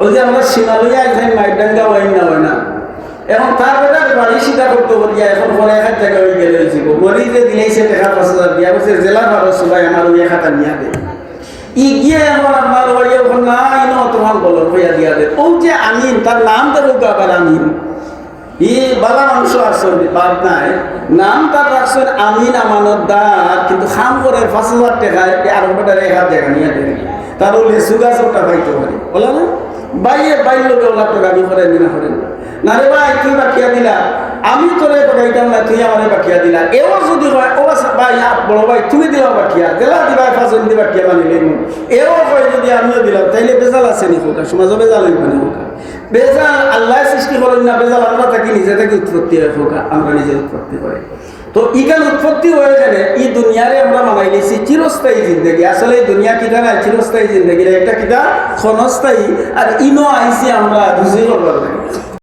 ওই যে আমরা সীমা লইয়া আইসাই মাইডাঙ্গা ওয়াইন না হয় না। এখন তার বেটা বাড়ি সিধা করতে পারিয়া এখন পরে এক জায়গায় ওই গেলে হয়েছিল যে দিলেইছে টাকা পাঁচ হাজার দিয়া বলছে জেলা ভালো সবাই আমার ওই খাতা নিয়া দে ই গিয়ে এখন আপনার বাড়ি ওখান না ইনো তোমার বলর হইয়া দিয়া দে। ও যে আমিন, তার নাম দেবো আবার আমিন। ই বালা মাংস আসল বাদ নাই। নাম তার রাখছেন আমিন আমানতদার কিন্তু খাম করে পাঁচ হাজার টাকায় আর বেটার এক হাজার টাকা নিয়ে দেয় তার লেসু গাছ ওটা পাইতে পারে। বলো না বাইরে বাইর লোকে ওলা টাকা আমি করে দিনা করেন। না রে ভাই, তুই বাকিয়া দিলা। আমি তোরে বাকাইতাম না, তুই আমারে বাকিয়া দিলা। এও যদি হয় ও ভাই আপ বড় ভাই, তুমি দিলাও বাকিয়া জেলা দিবা ফাঁসন দিবা বাকিয়া মানিলে এও হয় যদি আমিও দিলাম, তাইলে বেজাল আছে নি হোকা সমাজও বেজাল মানে হোকা বেজাল, আল্লাহ সৃষ্টি করেন না, বেজাল, আমরা থাকি নিজে থেকে উৎপত্তি হয় হোকা আমরা নিজে উৎপত্তি করে তো ইকান উৎপত্তি হয়ে গেলে, এই দুনিয়ারে আমরা মানাই নিছি, চিরস্থায়ী জিন্দগি। আসলে দুনিয়া কিটা না চিরস্থায়ী জিন্দগি একটা কিটা ক্ষণস্থায়ী। আর ইনো আইসি আমরা বুঝি করবার